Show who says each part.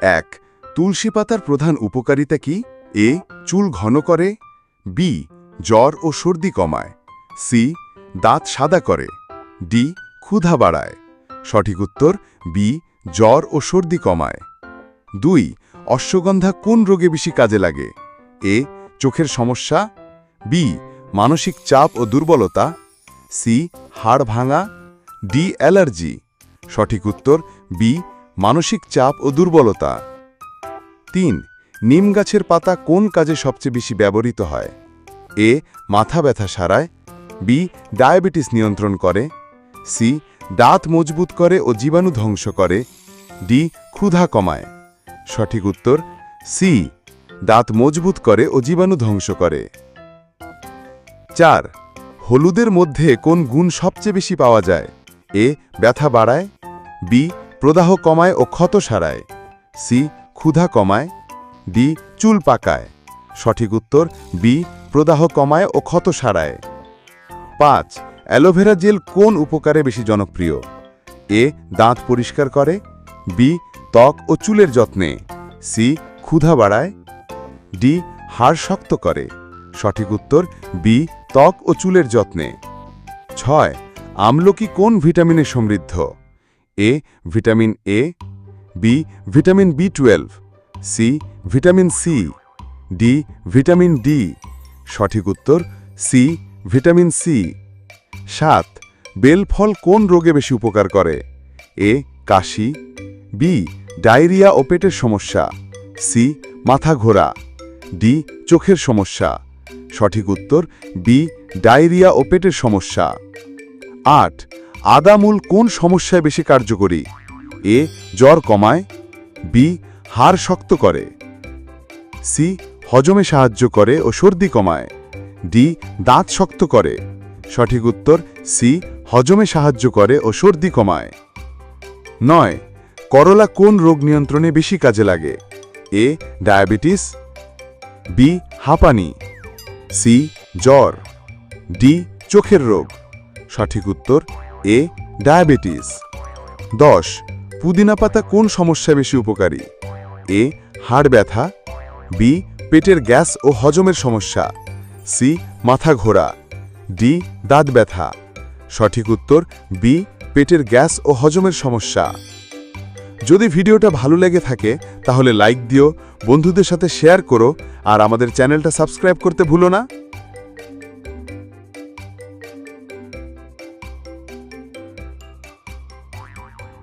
Speaker 1: এক, তুলসী পাতার প্রধান উপকারিতা কি? এ, চুল ঘন করে। বি, জ্বর ও সর্দি কমায়। সি, দাঁত সাদা করে। ডি, ক্ষুধা বাড়ায়। সঠিক উত্তর, বি, জ্বর ও সর্দি কমায়। দুই, অশ্বগন্ধা কোন রোগে বেশি কাজে লাগে? এ, চোখের সমস্যা। বি, মানসিক চাপ ও দুর্বলতা। সি, হাড় ভাঙা। D, allergy. সঠিক উত্তর, বি মানসিক চাপ ও দুর্বলতা। তিন, নিম গাছের পাতা কোন কাজে সবচেয়ে বেশি ব্যবহৃত হয়? এ, মাথা ব্যথা সারায়। বি, ডায়াবেটিস নিয়ন্ত্রণ করে। সি, দাঁত মজবুত করে ও জীবাণু ধ্বংস করে। ডি, ক্ষুধা কমায়। সঠিক উত্তর, সি, দাঁত মজবুত করে ও জীবাণু ধ্বংস করে। চার, হলুদের মধ্যে কোন গুণ সবচেয়ে বেশি পাওয়া যায়? এ, ব্যথা বাড়ায়। বি প্রদাহ কমায় ও ক্ষত সারায়। সি ক্ষুধা কমায়। ডি চুল পাকায়। সঠিক উত্তর বি প্রদাহ কমায় ও ক্ষত সারায়। পাঁচ, অ্যালোভেরা জেল কোন উপকারে বেশি জনপ্রিয়? এ দাঁত পরিষ্কার করে। বি ত্বক ও চুলের যত্নে। সি ক্ষুধা বাড়ায়। ডি হাড় শক্ত করে। সঠিক উত্তর বি ত্বক ও চুলের যত্নে। ছয়, আমলকি কোন ভিটামিনে সমৃদ্ধ? A vitamin A B vitamin B twelve C vitamin C D vitamin D সঠিক উত্তর সি ভিটামিন সি সাত বেলফল কোন রোগে বেশি উপকার করে? এ কাশি বি ডায়রিয়া ও পেটের সমস্যা সি মাথা ঘোরা ডি চোখের সমস্যা। সঠিক উত্তর বি ডায়রিয়া ও পেটের সমস্যা। আট আদামূল কোন সমস্যায় বেশি কার্যকরী? এ, জ্বর কমায়। বি, হাড় শক্ত করে। সি, হজমে সাহায্য করে ও সর্দি কমায়। ডি, দাঁত শক্ত করে। সঠিক উত্তর, সি, হজমে সাহায্য করে ও সর্দি কমায়। নয়, করলা কোন রোগ নিয়ন্ত্রণে বেশি কাজে লাগে? A, diabetes. বি, হাঁপানি। সি, জ্বর। ডি, চোখের রোগ। সঠিক উত্তর এ, ডায়াবেটিস। দশ, পুদিনা পাতা কোন সমস্যা বেশি উপকারী? এ, হাড় ব্যথা। বি, পেটের গ্যাস ও হজমের সমস্যা। সি, মাথা ঘোরা। ডি, দাঁত ব্যথা। সঠিক উত্তর, বি, পেটের গ্যাস ও হজমের সমস্যা। যদি ভিডিওটা ভালো লেগে থাকে, তাহলে লাইক দিও, বন্ধুদের সাথে শেয়ার করো, আর আমাদের চ্যানেলটা সাবস্ক্রাইব করতে ভুলো না।